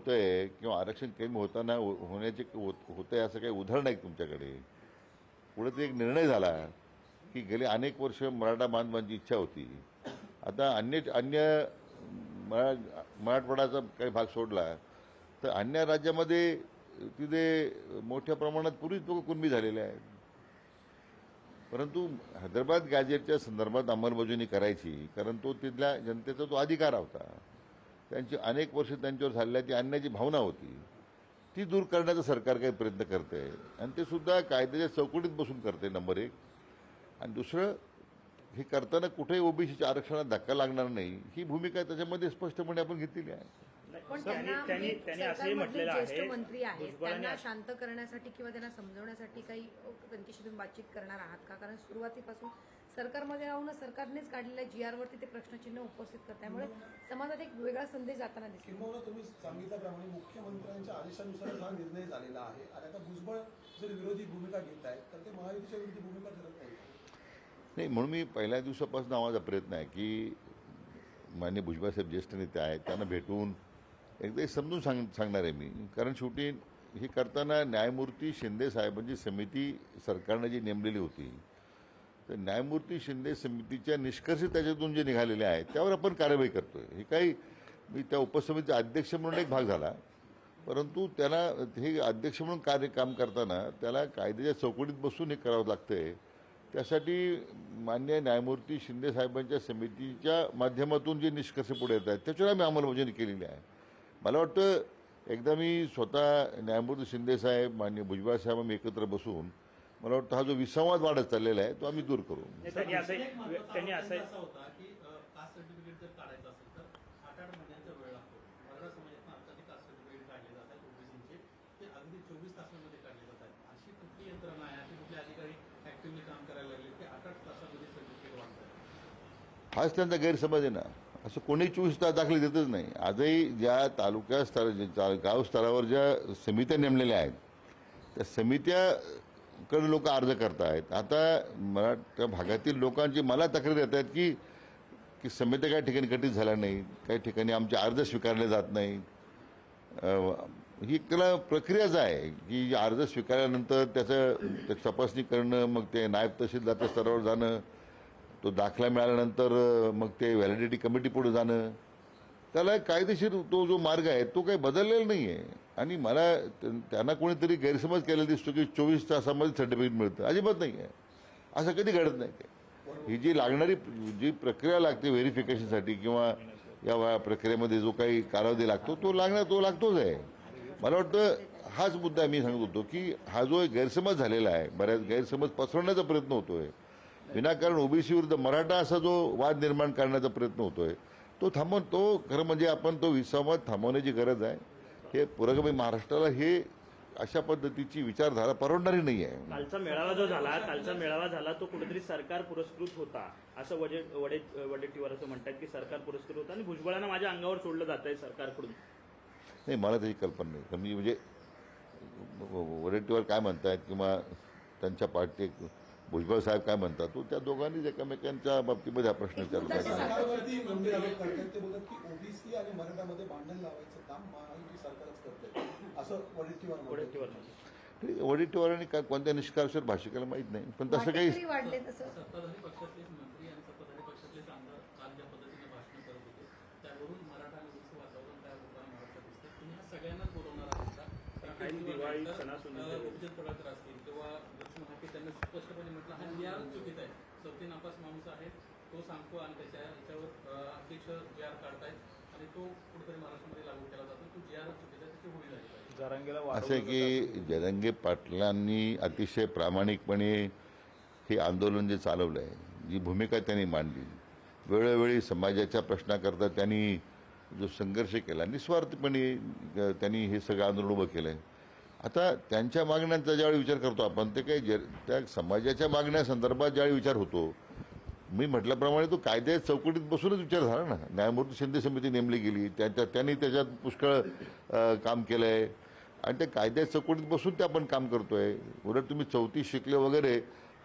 होतंय किंवा आरक्षण कमी होताना हो- होण्याचे होत आहे असं काही उदाहरण आहे तुमच्याकडे? पुढे ते एक निर्णय झाला की गेले अनेक वर्ष मराठा बांधवांची इच्छा होती. आता अन्य अन्य मरा मराठवाड्याचा काही भाग सोडला तर अन्य राज्यामध्ये तिथे मोठ्या प्रमाणात पूर्वीच लोक कुणबी झालेले आहेत. परंतु हैदराबाद गॅजेटच्या संदर्भात अंमलबजावणी करायची कारण तो तिथल्या जनतेचा तो अधिकार होता. त्यांची अनेक वर्ष त्यांच्यावर झालेल्या ती अन्याची भावना होती. ती दूर करण्याचा सरकार काही प्रयत्न करते. आणि ते सुद्धा कायद्याच्या चौकटीत बसून करते नंबर एक. आणि दुसरं हे करताना कुठेही ओबीसीच्या आरक्षणात धक्का लागणार नाही ही भूमिका त्याच्यामध्ये स्पष्टपणे आपण घेतलेली आहे. ज्येष्ठ मंत्री आहेत त्यांना शांत करण्यासाठी किंवा त्यांना समजवण्यासाठी काही त्यांच्याशी तुम्ही बातचीत करणार आहात का? कारण सुरुवातीपासून सरकारमध्ये राहून सरकारनेच काढलेल्या जी आर वरती ते प्रश्नचिन्ह उपस्थित करतात. त्यामुळे समाजात एक वेगळा संदेश जाताना दिसतो. किंबहुना तुम्ही सांगितल्याप्रमाणे मुख्यमंत्र्यांच्या आदेशानुसार हा निर्णय झालेला आहे. आणि आता भुजबळ जर विरोधी भूमिका घेत आहेत तर ते महायुतीच्या विरुद्ध भूमिका ठरत नाही नाही म्हणून मी पहिल्या दिवसापासून माझा प्रयत्न आहे की मान्य भुजबळसाहेब ज्येष्ठ नेते आहेत त्यांना भेटून एकदा हे समजून सांग सांगणार आहे मी. कारण शेवटी हे करताना न्यायमूर्ती शिंदे साहेबांची समिती सरकारने जी नेमलेली होती तर न्यायमूर्ती शिंदे समितीच्या निष्कर्ष त्याच्यातून जे निघालेले आहेत त्यावर आपण कारवाई करतोय. हे काही मी त्या उपसमितीचा अध्यक्ष म्हणून एक भाग झाला. परंतु त्याला हे अध्यक्ष म्हणून कार्य काम करताना त्याला कायद्याच्या चौकटीत बसून हे करावं लागतंय. त्यासाठी मान्य न्यायमूर्ती शिंदे साहेबांच्या समितीच्या माध्यमातून जे निष्कर्ष पुढे येत आहेत त्याच्यावर आम्ही अंमलबजावणी केलेली आहे. मला वाटतं एकदा मी स्वतः न्यायमूर्ती शिंदे साहेब मान्य भुजबळ साहेब आम्ही एकत्र बसून मला वाटतं हा जो विसंवाद वाढत चाललेला आहे तो आम्ही दूर करू. त्यांनी असं एक मागचा त्यांनी मुद्दा असं असा होता की कास्ट सर्टिफिकेट जर काढायचं असेल तर आठ आठ महिन्यांचा वेळ लागतो. मराठा समाजातून अर्थात कास्ट सर्टिफिकेट काढले जातात ओबीसीचे ते अगदी चोवीस तासांमध्ये काढले जातात अशी कुठली यंत्रणा आहे? असे कुठले अधिकारी ऍक्टिव्हली काम करायला लागले की आठ आठ तासामध्ये सर्टिफिकेट वाढतात? हाच त्यांचा गैरसमज आहे ना. असं कोणी चोवीस तास दाखले देतच नाही. आजही ज्या तालुका स्तर गाव स्तरावर ज्या समित्या नेमलेल्या आहेत त्या कडे लोक अर्ज करतायत. आता मराठा भागातील लोकांची मला तक्रार येत आहेत की की समित्या काही ठिकाणी गठीत झाल्या नाही काही ठिकाणी आमचे अर्ज स्वीकारले जात नाही. ही त्याला प्रक्रियाच आहे की अर्ज स्वीकारल्यानंतर त्याचं तपासणी करणं मग ते नायब तहसीलदारच्या स्तरावर जाणं तो दाखला मिळाल्यानंतर मग ते व्हॅलिडिटी कमिटी पुढे जाणं त्याला कायदेशीर तो जो मार्ग आहे तो काही बदललेला नाही आहे आणि मला त्यांना कोणीतरी गैरसमज केलेला दिसतो की चोवीस तासामध्ये सर्टिफिकेट मिळतं. अजिबात नाही आहे असं कधी घडत नाही ही जी लागणारी जी प्रक्रिया लागते व्हेरिफिकेशनसाठी किंवा या प्रक्रियेमध्ये जो काही कालावधी लागतो तो लागणार तो लागतोच आहे. मला वाटतं हाच मुद्दा मी सांगत होतो की हा जो गैरसमज झालेला आहे बऱ्याच गैरसमज पसरवण्याचा प्रयत्न होतोय. विनाकारण ओबीसी विरुद्ध मराठा असा जो वाद निर्माण करण्याचा प्रयत्न होतोय तो थांबवून तो खरं म्हणजे आपण तो विसंवाद थांबवण्याची गरज आहे. हे पुरोगामी महाराष्ट्राला हे अशा पद्धतीची विचारधारा परवडणारी नाही आहे. कालचा मेळावा जो झाला कालचा मेळावा झाला तो कुठेतरी सरकार पुरस्कृत होता. असं वडे वडे वडेट्टीवार असं म्हणतात की सरकार पुरस्कृत होता आणि भुजबळांना माझ्या अंगावर सोडलं जात आहे सरकारकडून. नाही मला त्याची कल्पना नाही. मी म्हणजे वडेट्टीवर काय म्हणतायत किंवा त्यांच्या पार्टी भुजबळ साहेब काय म्हणतात तो त्या दोघांनीच एकमेकांच्या बाबतीमध्ये हा प्रश्न विचारला पाहिजे आणि. वडेट्टीवारांनी काय कोणत्या निष्कर्षावर भाष्य केलं माहीत नाही पण तसं काही वाटेकरी त्यांनी स्पष्टपणे म्हटलं. हा जी आर चुकीचा आहे चौथी नापास माणूस आहे तो सांगतो आणि त्याच्या याच्यावर अध्यक्ष जी आर काढतायत आणि तो कुठेतरी महाराष्ट्रामध्ये लागू केला जातो. तो जी आर चुकीचा आहे त्याची होळी जरांगेला असं आहे की जरंगे पाटलांनी अतिशय प्रामाणिकपणे हे आंदोलन जे चालवलं आहे जी भूमिका त्यांनी मांडली वेळोवेळी समाजाच्या प्रश्नाकरता त्यांनी जो संघर्ष केला निस्वार्थपणे त्यांनी हे सगळं आंदोलन उभं केलं आहे आता त्यांच्या मागण्यांचा ज्यावेळी विचार करतो आपण ते काही जे त्या समाजाच्या मागण्यासंदर्भात ज्यावेळी विचार होतो मी म्हटल्याप्रमाणे तो कायद्या चौकटीत बसूनच विचार झाला ना. न्यायमूर्ती शिंदे समिती नेमली गेली त्यांच्या त्यांनी त्याच्यात पुष्कळ काम केलं आहे आणि त्या कायद्या चौकटीत बसून ते आपण काम करतोय. उलट तुम्ही चौथी शिकले वगैरे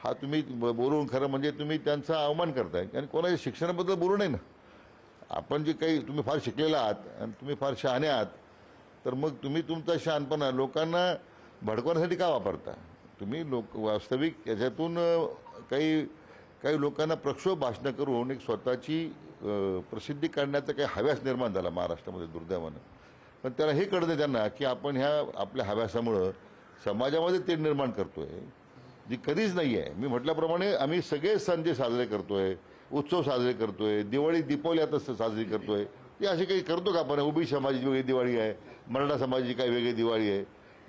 हा तुम्ही ब- बोलून खरं म्हणजे तुम्ही त्यांचा अवमान करताय. आणि कोणाच्या शिक्षणाबद्दल बोलू नये ना. आपण जे काही तुम्ही फार शिकलेला आहात आणि तुम्ही फार शहाणे आहात तर मग तुम्ही तुमचा शहाणपणा लोकांना भडकवण्यासाठी का वापरता? तुम्ही लोक वास्तविक याच्यातून काही काही लोकांना प्रक्षोभ भाषणं करून एक स्वतःची प्रसिद्धी काढण्याचा काही हव्यास निर्माण झाला महाराष्ट्रामध्ये दुर्दैवानं. पण त्याला हे कळतं त्यांना की आपण ह्या आपल्या हव्यासामुळं समाजामध्ये ते निर्माण करतोय जी कधीच नाही आहे मी म्हटल्याप्रमाणे आम्ही सगळे सण जे साजरे करतोय उत्सव साजरे करतोय दिवाळी दीपावली आता साजरी साजरी करतोय ते असे काही करतो का? आपण ओबी समाजाची वेगळी दिवाळी आहे मराठा समाजाची काही वेगळी दिवाळी आहे.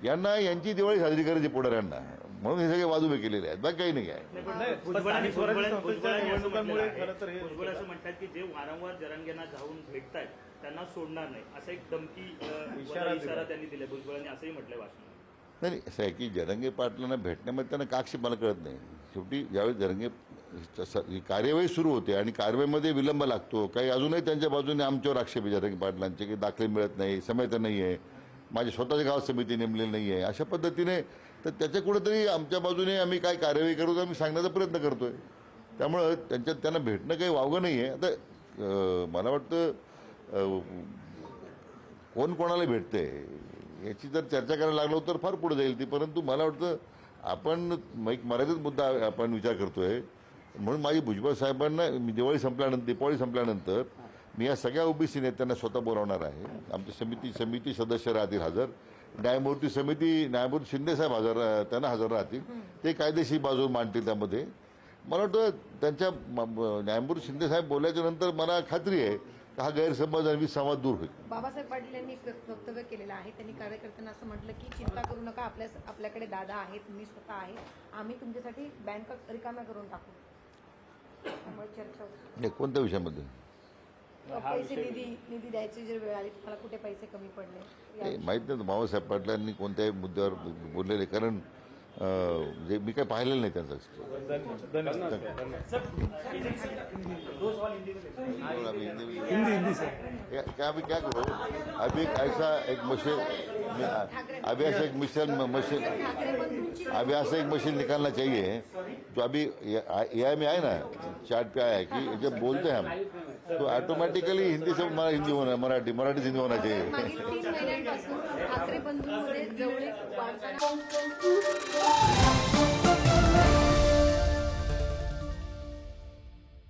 यांना यांची दिवाळी साजरी करायची पुढाऱ्यांना. म्हणून हे सगळे वाजूबे केलेले आहेत. बाकी काही नाही आहे. असं निवडणुकांमुळे म्हटलेलं आहे. खरं तर हे भुजबळ असं म्हणतात की जे वारंवार जरांगेंना जाऊन भेटतायत त्यांना सोडणार नाही. असा एक धमकी. इशारा त्यांनी दिला भुजबळांनी असंही म्हटलंय भाषणात नाही नाही, असं आहे की जरंगे पाटलांना भेटण्यामध्ये त्यांना काक्षी मला कळत नाही. शेवटी ज्यावेळी जरंगे स- कार्यवाही सुरू होते आणि कार्यवाहीमध्ये विलंब लागतो काही अजूनही त्यांच्या बाजूने आमच्यावर आक्षेप आहे जरंगे पाटलांचे की दाखले मिळत नाही समय तर नाही आहे माझ्या स्वतःच्या गाव समिती नेमलेली नाही आहे अशा पद्धतीने तर त्याच्या कुठेतरी आमच्या बाजूने आम्ही काय कार्यवाही करू तर आम्ही सांगण्याचा प्रयत्न करतोय. त्यामुळं त्यांच्यात त्यांना भेटणं काही वावगं नाही आहे आता मला वाटतं कोण कोणाला भेटते याची जर चर्चा करायला लागलो तर फार पुढे जाईल ती. परंतु मला वाटतं आपण एक मर्यादित मुद्दा आपण विचार करतोय. म्हणून माझी भुजबळ साहेबांना मी दिवाळी संपल्यानंतर दीपावली संपल्यानंतर मी या सगळ्या ओबीसी नेत्यांना स्वतः बोलावणार आहे. आमची समिती समिती सदस्य राहतील हजर. न्यायमूर्ती समिती न्यायमूर्ती शिंदेसाहेब हजर त्यांना हजर राहतील. ते कायदेशीर बाजू मांडतील त्यामध्ये. मला वाटतं त्यांच्या म- न्यायमूर्ती शिंदेसाहेब बोलल्याच्या नंतर मला खात्री आहे हा गैरसमज आणि विसंवाद दूर होईल. बाबासाहेब पाटील यांनी वक्तव्य केलेलं आहे. त्यांनी कार्यकर्त्यांना असं म्हटलं की चिंता करू नका. आपल्या आपल्याकडे दादा आहेत. मी स्वतः आहे. आम्ही तुमच्यासाठी बँक रिकाम्या करून टाकू. त्यामुळे चर्चा. नाही, कोणत्या विषयामध्ये? पैसे निधी निधी द्यायची जर वेळ आली तुम्हाला कुठे पैसे कमी पडले? माहीत नाही. बाबासाहेब पाटलांनी कोणत्याही मुद्द्यावर बोललेले. कारण जे मी काही पाहिलेलं नाही त्यांचं धन्यवाद. हिंदी हिंदी सर क्या अभी क्या करो? अभी एक ऐसा एक मशीन अभी ऐसा एक मिशन मशीन अभी ऐसा एक मशीन निकालना चाहिए जो अभी ए आई में आए ना चार्ट पे आया है कि जब बोलते हैं हम तो ऑटोमेटिकली हिंदी से हमारा हिंदी होना मराठी मराठी हिंदी होना चाहिए.